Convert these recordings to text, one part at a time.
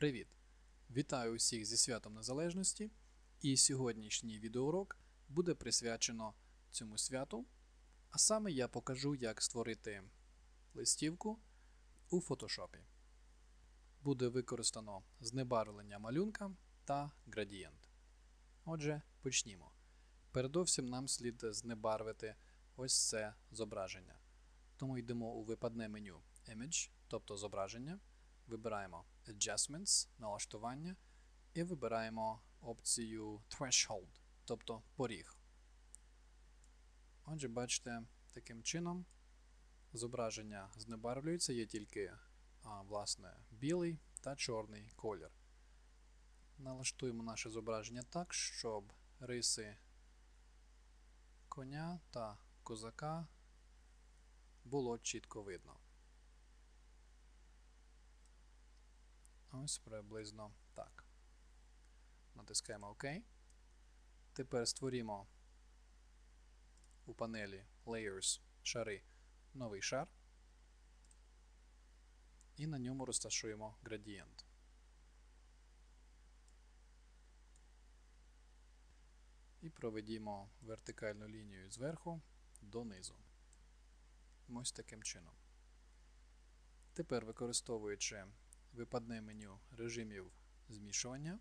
Привіт! Вітаю усіх зі святом Незалежності. І сьогоднішній відеоурок буде присвячено цьому святу. А саме я покажу, як створити листівку у фотошопі. Буде використано знебарвлення малюнка та градієнт. Отже, почнімо. Передовсім нам слід знебарвити ось це зображення. Тому йдемо у випадне меню Image, тобто зображення. Вибираємо Adjustments, налаштування і вибираємо опцію Threshold, тобто поріг. Отже, бачите, таким чином зображення знебарвлюється, є тільки а, власне, білий та чорний колір. Налаштуємо наше зображення так, щоб риси коня та козака було чітко видно. Ось приблизно так. Натискаємо ОК. Тепер створімо у панелі Layers шари новий шар. І на ньому розташуємо градієнт. І проведімо вертикальну лінію зверху донизу. Ось таким чином. Тепер використовуючи випадне меню режимів змішування.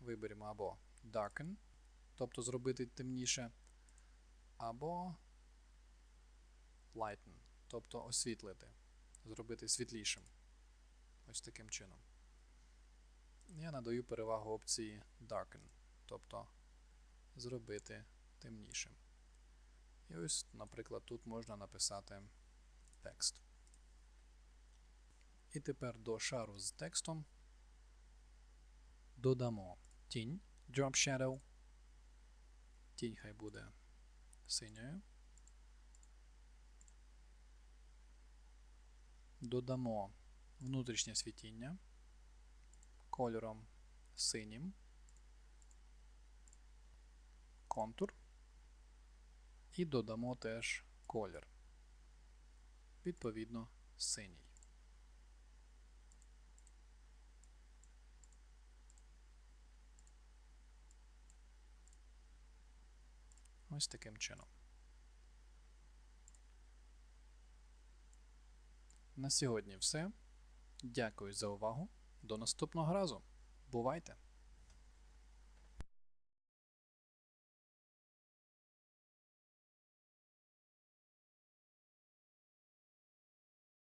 Виберемо або Darken, тобто зробити темніше, або Lighten, тобто освітлити, зробити світлішим. Ось таким чином. Я надаю перевагу опції Darken, тобто зробити темнішим. І ось, наприклад, тут можна написати текст. І тепер до шару з текстом додамо тінь Drop Shadow. Тінь хай буде синьою. Додамо внутрішнє світіння кольором синім, контур і додамо теж колір. Відповідно, синій. Ось таким чином. На сьогодні все. Дякую за увагу. До наступного разу. Бувайте!